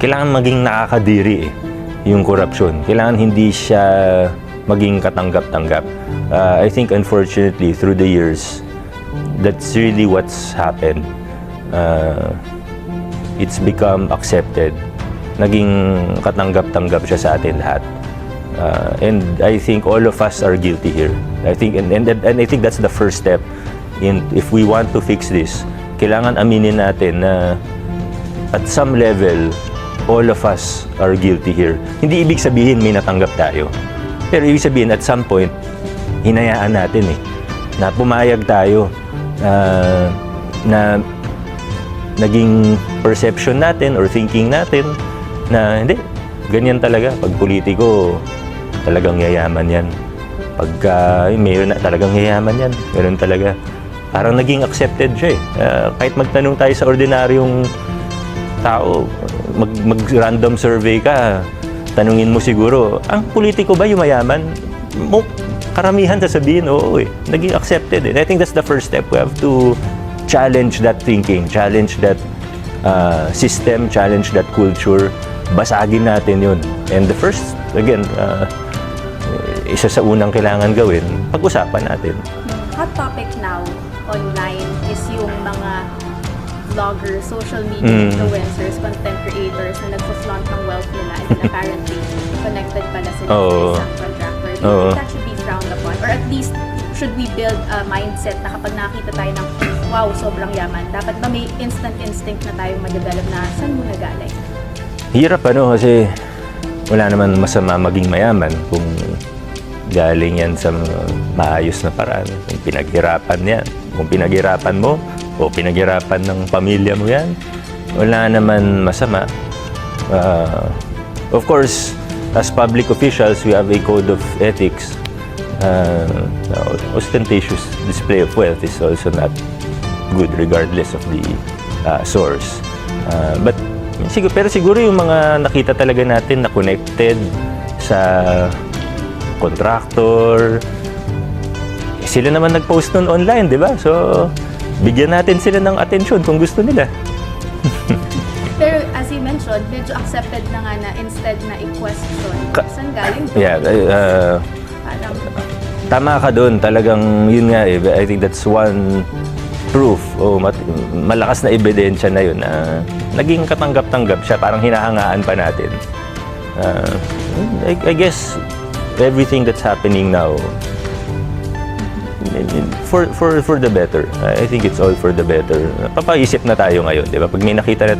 kailangan maging nakakadiri eh, yung korupsyon. Kailangan hindi siya maging katanggap-tanggap. Uh, I think unfortunately through the years, that's really what's happened. Uh, it's become accepted. Naging katanggap-tanggap siya sa atin lahat. Uh, and I think all of us are guilty here. I think and, and and I think that's the first step in if we want to fix this. Kailangan aminin natin na at some level all of us are guilty here. Hindi ibig sabihin may natanggap tayo. Pero ibig sabihin at some point hinayaan natin eh na pumayag tayo uh, na naging perception natin or thinking natin na hindi, ganyan talaga. Pag politiko, talagang yayaman yan. Pagka uh, mayroon na talagang yayaman yan. Meron talaga. Parang naging accepted siya eh. Ah, kahit magtanong tayo sa ordinaryong tao, mag, mag-random survey ka, tanungin mo siguro, ang politiko ba yung mayaman? Mo, karamihan sasabihin, oo eh. Naging accepted eh. And I think that's the first step. We have to challenge that thinking, challenge that uh, system, challenge that culture. Basagin natin yun. And the first, again, uh, isa sa unang kailangan gawin, pag-usapan natin. hot topic now online is yung mga vloggers, social media Mm. influencers, content creators na nagpo-flaunt ng wealth nila and then apparently connected pala sila Oo. sa isang contractor. Do you Oo. think that should be frowned upon? Or at least, should we build a mindset na kapag nakita tayo ng wow, sobrang yaman, dapat ba may instant instinct na tayo madevelop na saan mo nagaling? Hirap ano kasi wala naman masama maging mayaman kung galing yan sa maayos na paraan. Kung pinaghirapan yan. Kung pinaghirapan mo o pinaghirapan ng pamilya mo yan, wala naman masama. Uh, of course, as public officials, we have a code of ethics. Uh, ostentatious display of wealth is also not good regardless of the uh, source. Uh, but siguro, pero siguro yung mga nakita talaga natin na connected sa contractor, sila naman nag-post nun online, di ba? So, bigyan natin sila ng atensyon kung gusto nila. Pero as you mentioned, medyo accepted na nga na instead na i-question, Ka- saan galing to? Yeah, uh, Parang, tama ka doon. Talagang yun nga eh. I think that's one proof o mat- malakas na ebidensya na yun na naging katanggap-tanggap siya. Parang hinahangaan pa natin. Uh, I, I guess everything that's happening now for for for the better. I think it's all for the better. Papaisip na tayo ngayon, 'di ba? Pag may nakita na